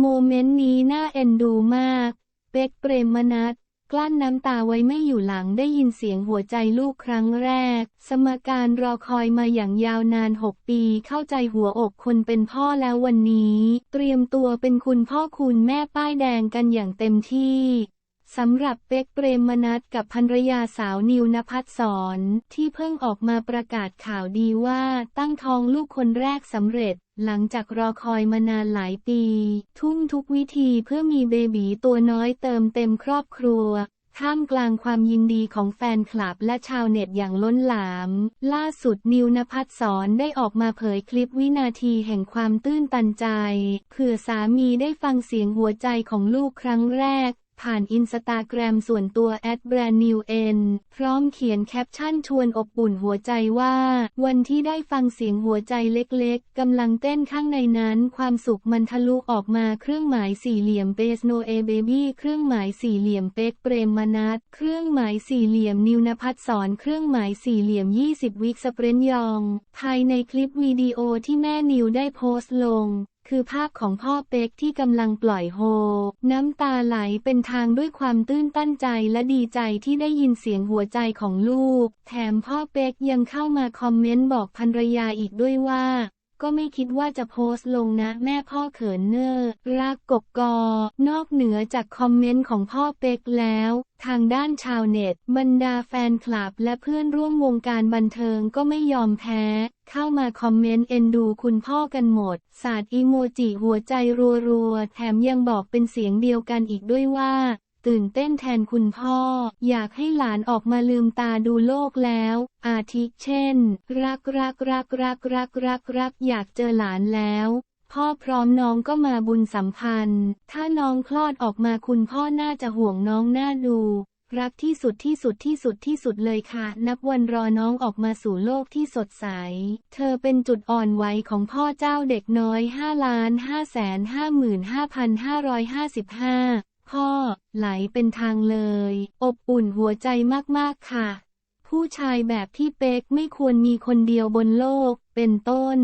โมเมนต์นี้น่าเอ็นดูมาก เป็กเปรมนัทกลั้นน้ำตาไว้ไม่อยู่หลังได้ยินเสียงหัวใจลูกครั้งแรก สมการรอคอยมาอย่างยาวนาน 6 ปีเข้าใจหัวอกคนเป็นพ่อแล้ววันนี้ เตรียมตัวเป็นคุณพ่อคุณแม่ป้ายแดงกันอย่างเต็มที่ สำหรับเป็กเปรมมนัทกับภรรยาสาวนิวนภัสสรที่เพิ่งออกมาประกาศข่าวดีว่าตั้งท้องลูกคนแรกสำเร็จ หลังจากรอคอยมานานหลายปี ทุ่มทุกวิธีเพื่อมีเบบีตัวน้อยเติมเต็มครอบครัวท่ามกลางความยินดีของแฟนคลับและชาวเน็ตอย่างล้นหลาม ล่าสุดนิวนภัสสรได้ออกมาเผยคลิปวินาทีแห่งความตื้นตันใจ เผื่อสามีได้ฟังเสียงหัวใจของลูกครั้งแรก ผ่านอินสตาแกรมส่วนตัวแอดแบรนด์นิวเอ็นพร้อมเขียนแคปชั่นชวนอบอุ่นหัวใจว่า วันที่ได้ฟังเสียงหัวใจเล็กๆ กำลังเต้นข้างในนั้น ความสุขมันทะลุออกมาเครื่องหมายสี่เหลี่ยมเบสโนเอเบบี้เครื่องหมายสี่เหลี่ยมเป็กเปรมมนัทเครื่องหมายสี่เหลี่ยมนิวนภัสสรเครื่องหมายสี่เหลี่ยม 20 วิกสเปรนยอง ภายในคลิปวิดีโอที่แม่นิวได้โพสต์ลง คือภาพของพ่อเป๊กที่กำลังปล่อยโฮ น้ำตาไหลเป็นทางด้วยความตื้นตันใจและดีใจที่ได้ยินเสียงหัวใจของลูก แถมพ่อเป๊กยังเข้ามาคอมเมนต์บอกภรรยาอีกด้วยว่า ก็ไม่คิดว่าจะโพสต์ลงนะแม่พ่อเขินเนอร์รักกบกอ นอกเหนือจากคอมเมนต์ของพ่อเป็กแล้ว ทางด้านชาวเน็ต บรรดาแฟนคลับและเพื่อนร่วมวงการบันเทิงก็ไม่ยอมแพ้ เข้ามาคอมเมนต์เอ็นดูคุณพ่อกันหมดสาดอีโมจิหัวใจรัวๆ แถมยังบอกเป็นเสียงเดียวกันอีกด้วยว่า ตื่นเต้นแทนคุณพ่อ อยากให้หลานออกมาลืมตาดูโลกแล้ว อาทิเช่น รักรักรักรักรักรักรักอยากเจอหลานแล้วพ่อพร้อมน้องก็มาบุญสัมพันธ์ ถ้าน้องคลอดออกมาคุณพ่อน่าจะห่วงน้องน่าดู รักที่สุดที่สุดที่สุดที่สุดเลยค่ะ นับวันรอน้องออกมาสู่โลกที่สดใส เธอเป็นจุดอ่อนไหวของพ่อเจ้าเด็กน้อย5ล้าน5แสน55,555พ่อ ไหลเป็นทางเลย อบอุ่นหัวใจมากๆค่ะ ผู้ชายแบบพี่เป๊กไม่ควรมีคนเดียวบนโลก เป็นต้น